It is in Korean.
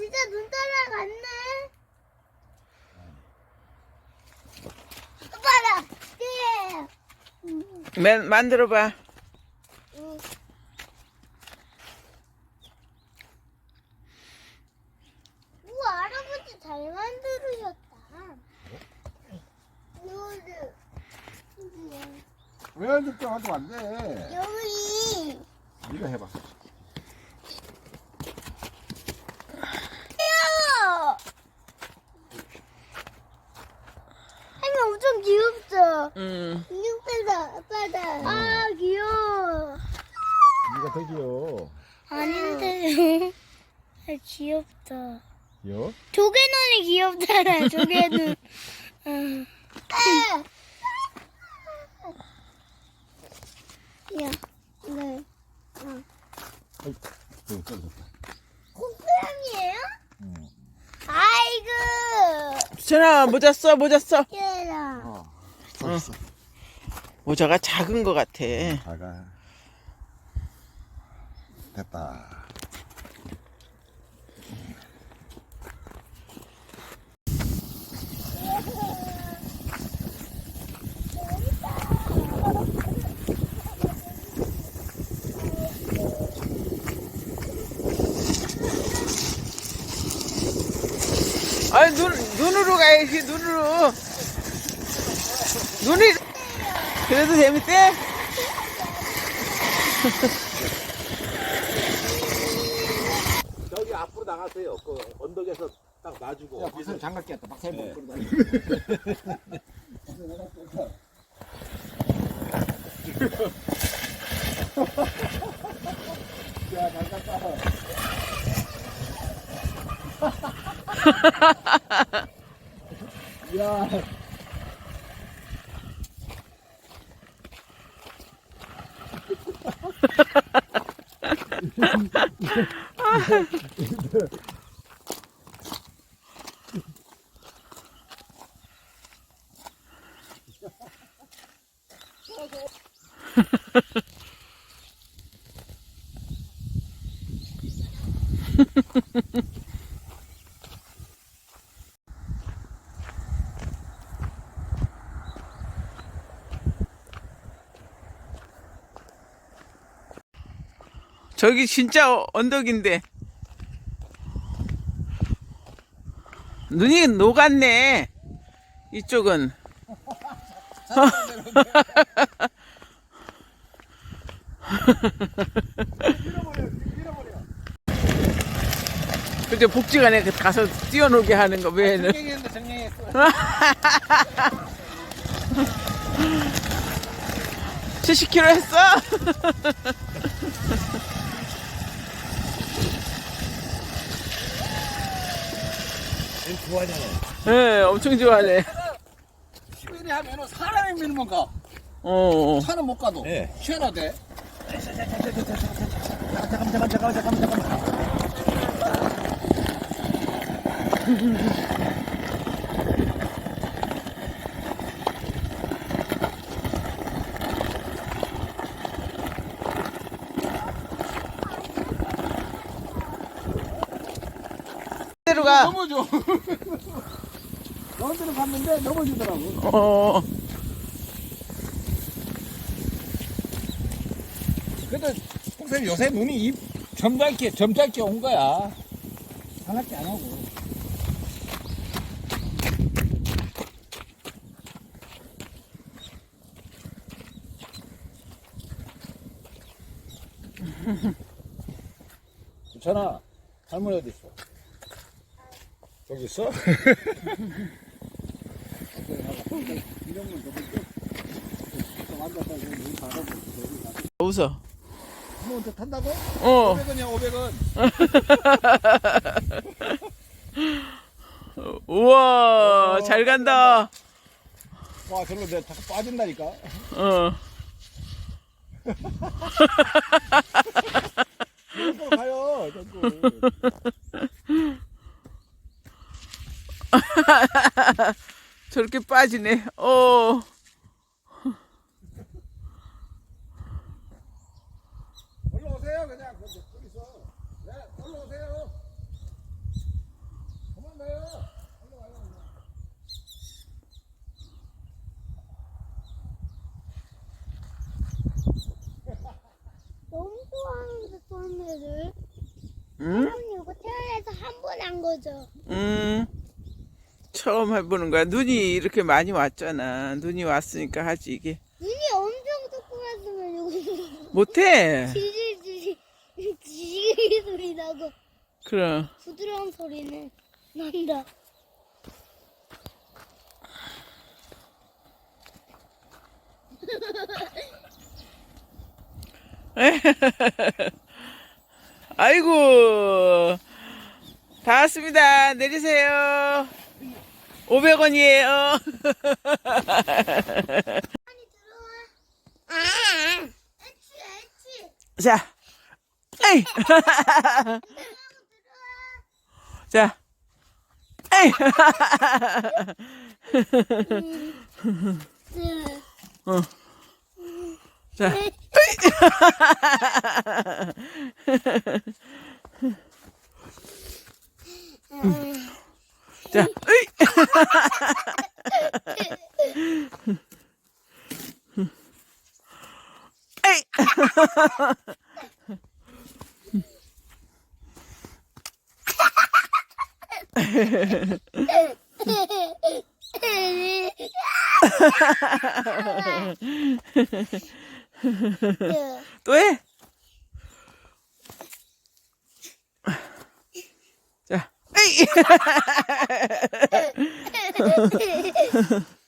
진짜 눈 따라갔네. 봐라. 예. 맨, 만들어봐. 응. 우와 할아버지 잘 만들으셨다. 요를 왜 늦게 하도 안 돼? 여기 네가 해봐. 귀여워. 할머 엄청 귀엽죠? 음. 인형배다 아빠다. 아 귀여워. 네가 더 귀여워. 아닌데. 아, 귀엽다. 귀여워? 조개눈이 귀엽잖아, 조개눈. 응. 야, 네. 떨어졌다. 콧구멍이에요? 응. 아이고. 수천아, 모자 써, 모자 써. 어. 떨어졌어. 모자가 작은 것 같아. 다가. 됐다. 아니, 눈, 눈으로 가야지, 눈으로. 눈이, 그래도 재밌대? 저기 앞으로 나가세요. 그 언덕에서 딱 놔주고. 야, 박사님 장갑 꼈다. 박사님 네. 못 끌고 야, 장갑 까. 야. Ha ha ha. 저기 진짜 어- 언덕인데. 눈이 녹았네. 이쪽은. 그저 복지관에 가서 뛰어놀게 하는 거 외에는. 정리했는데 정리했어. 칠십 킬로 했어? 좋아하잖아. 예, 엄청 좋아하네. 시민이 하면은 사람이 밀면 가. 어. 차는 못 가도. 네. 쉬어야 돼. 잠깐만, 잠깐만, 잠깐만, 잠깐만. 대로 가. 넘어져. 너한테는 갔는데 넘어지더라고. 어. 근데 선생님 요새 눈이 입 점잖게 점잖게 온 거야. 하나밖에 안 하고. 전화 할머니 어디 있어? 저기 있어? 닫아보고 웃어. 너한테 탄다고? 어. 500원이야 500원 우와, 잘 간다. 와 저로 내가 자꾸 빠진다니까 어. 자꾸 가요 자꾸 저렇게 빠지네. 어. 올라오세요, 그냥. 거기서. 네, 이거 태어나서 한 번 한 거죠. 음. 처음 해보는 거야. 눈이 이렇게 많이 왔잖아. 눈이 왔으니까 하지, 이게. 눈이 엄청 조그맣으면 이거 못해. 지지지지 지지 소리 나고 그럼. 부드러운 소리는 난다. 아이고. 다 왔습니다. 내리세요. 500원이에요. 빨리 들어와. 아, 애치 애치. 자. 에이. 자. 에이. 네. 어. 자. 자. 에이. 에이. 네. 또 해? 자, 에 이!